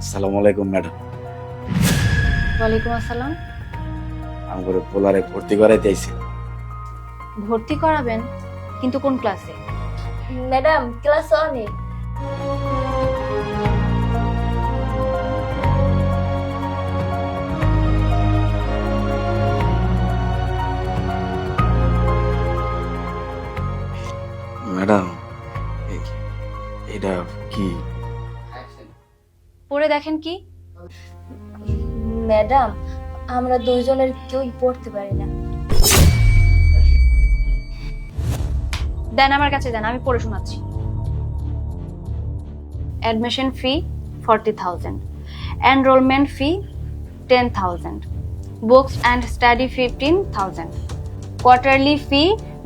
আসসালামু আলাইকুম ম্যাডাম। ওয়ালাইকুম আসসালাম। আমি করে পোলারে ভর্তি করাইতে আইছি। ভর্তি করাবেন কিন্তু কোন ক্লাসে? ম্যাডাম ক্লাস ওয়ানে। দেখেন কি? ম্যাডাম, আমরা দুইজনের কেউই পড়তে পারি না। দেন, আমার কাছে দেন, আমি পড়ে শোনাচ্ছি। Admission fee forty thousand enrollment fee ten thousand books and study fifteen thousand quarterly fee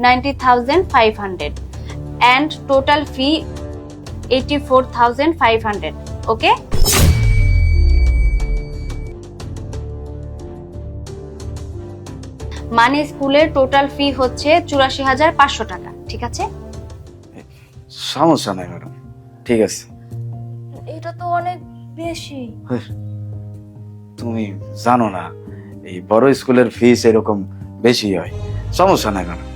ninety thousand five hundred and total fee eighty four thousand five hundred okay মানে স্কুলের টোটাল ফি হচ্ছে চুরাশি হাজার পাঁচশো টাকা ঠিক আছে? সমস্যা নাই ম্যাডাম ঠিক আছে। এটা তো অনেক বেশি। তুমি জানো না এই বড় স্কুলের ফিস এরকম বেশি হয়। সমস্যা নাই ম্যাডাম।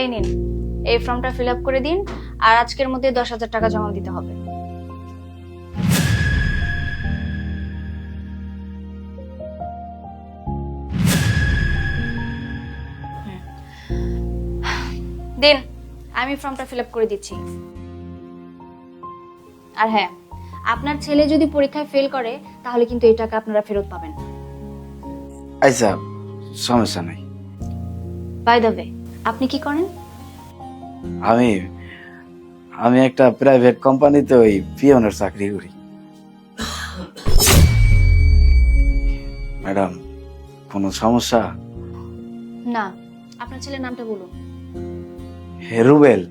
এই নিন এই ফর্মটা ফিল আপ করে দিন আর আজকের মধ্যে দশ হাজার টাকা জমা দিতে হবে। দিন আমি ফর্মটা ফিল আপ করে দিচ্ছি। আর হ্যাঁ আপনার ছেলে যদি পরীক্ষায় ফেল করে তাহলে কিন্তু এই টাকা আপনারা ফেরত পাবেন। আচ্ছা সমস্যা নাই। বাই দ্য ওয়ে আপনি কি করেন? আমি আমি একটা প্রাইভেট কোম্পানিতে ওই পিয়নের চাকরি করি। ম্যাডাম কোনো সমস্যা? না আপনার ছেলের নামটা বলুন। হে রুবেল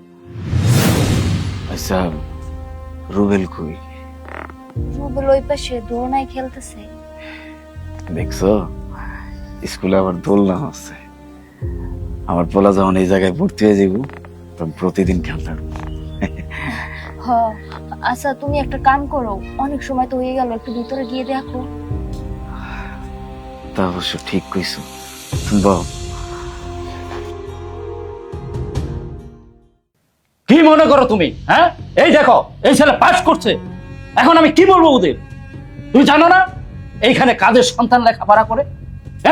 আচ্ছা রুবেল কই? রুবেল ওই পাশে দোলনায় খেলতেছে। দেখছ? স্কুলে আবার দোলনা হচ্ছে আমার পোলা যখন এই জায়গায় ভর্তি হয়ে যাব তখন প্রতিদিন খেলতে। হ আচ্ছা তুমি একটা কাম করো অনেক সময় তো হয়ে গেল একটু ভিতরে গিয়ে দেখো। তা অবশ্য ঠিক কইছো। তুমি কি মনে করো তুমি হ্যাঁ? এই দেখো এই ছেলে পাস করছে। এখন আমি কি বলব ওদের? তুমি জানো না? এইখানে কাদের সন্তান লেখাপড়া করে?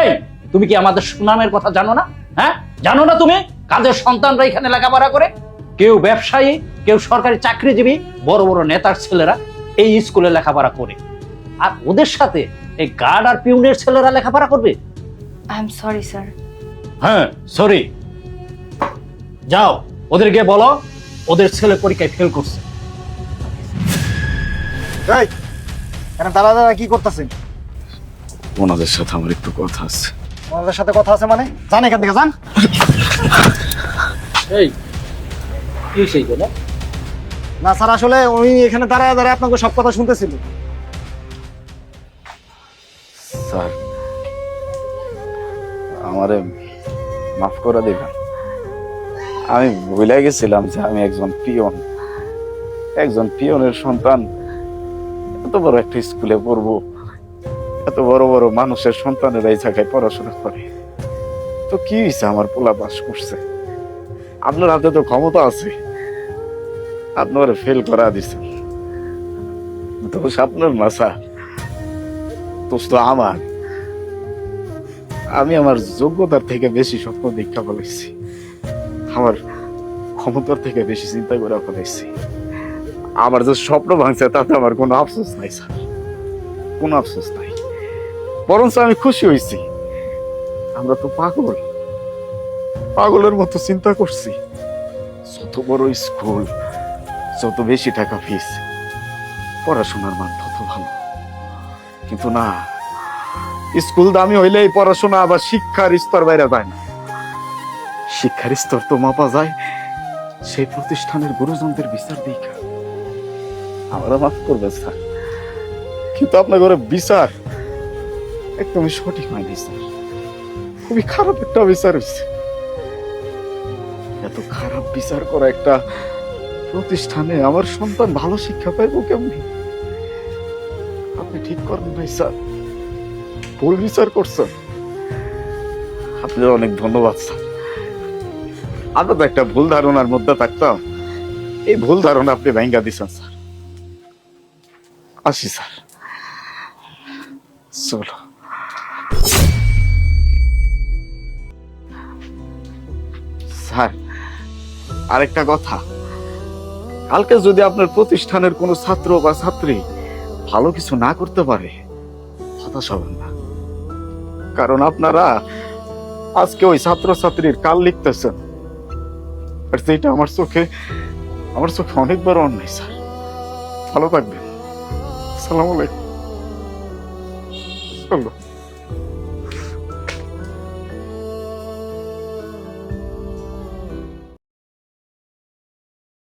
এই তুমি কি আমাদের সুনামের কথা জানো না? হ্যাঁ? জানো না তুমি কাদের সন্তানরা এখানে লেখাপড়া করে? কেউ ব্যবসায়ী কেউ সরকারি চাকরিজীবী বড় বড় নেতার ছেলেরা এই স্কুলে লেখাপড়া করে। আর ওদের সাথে এই গার্ড আর পিউনের ছেলেরা লেখাপড়া করবে? আই এম সরি স্যার হ্যাঁ সরি যাও ওদের গিয়ে বলো ওদের ছেলে পরীক্ষায় ফেল করছে। এই এখানে দাদা দাদা কি করতেছেন? ওনাদের সাথে আমার একটু কথা আছে। ওনাদের সাথে কথা আছে মানে? জান এখান থেকে যান। এই কি সেই বলে না স্যার আসলে উনি এখানে দাঁড়ায় দাঁড়ায় আপনাকে সব কথা শুনতেছিল। স্যার আমারে মাফ করে দিবেন। আমি ভুলে গেছিলাম যে আমি একজন পিয়ন। একজন পিয়নের সন্তান। এত বড় একটা স্কুলে পড়ব। এত বড় বড় মানুষের সন্তানেরা এই জায়গায় পড়াশোনা করে। তো কি হয়েছে আমার পোলা বাস করছে? আপনার হাতে তো ক্ষমতা আছে। আপনার ফেল করা দিছেন দোষ আপনার না স্যার দোষ তো আমার। আমি আমার যোগ্যতার থেকে বেশি স্বপ্ন দীক্ষা ফেলেছি আমার ক্ষমতার থেকে বেশি চিন্তা করে ফেলেছি আমার যে স্বপ্ন ভাঙছে, তাতে আমার কোনো আফসোস নাই, স্যার। কোনো আফসোস নাই। বরঞ্চ আমি খুশি হয়েছি আমরা তো পাগল। পাগলের মতো চিন্তা করছি। যত বড় স্কুল, যত বেশি টাকা ফিস পড়াশোনার মান তত ভালো। কিন্তু না, স্কুল দামি হইলেই পড়াশোনা আবার শিক্ষার স্তর বাইরে যায় না। শিক্ষার স্তর তো মাপা যায়। সেই প্রতিষ্ঠানের গুরুজনদের বিচার দেখা। আমরা মাফ করবে স্যার। কিন্তু আপনার ঘরে বিচার একদমই সঠিক হয়নি, স্যার। খুবই খারাপ একটা বিচার হয়েছে। এত খারাপ বিচার করা একটা প্রতিষ্ঠানে আমার সন্তান ভালো শিক্ষা পাইবো কেমনি? আপনি ঠিক করেন ভাই স্যার। ভুল বিচার করছেন। আপনার অনেক ধন্যবাদ, স্যার। আমরা তো একটা ভুল ধারণার মধ্যে থাকতাম। এই ভুল ধারণা আপনি ভেঙ্গা দিচ্ছেন স্যার। আসি, স্যার। চলো। স্যার, আরেকটা কথা। কালকে যদি আপনার প্রতিষ্ঠানের কোনো ছাত্র বা ছাত্রী ভালো কিছু না করতে পারে, হতাশ হবেন না। কারণ আপনারা আজকে ওই ছাত্র ছাত্রীর কাল লিখতেছেন। আর সেইটা আমার চোখে আমার চোখে অনেকবার অন্যায় স্যার। ভালো থাকবেন। সালাম আলাইকুম।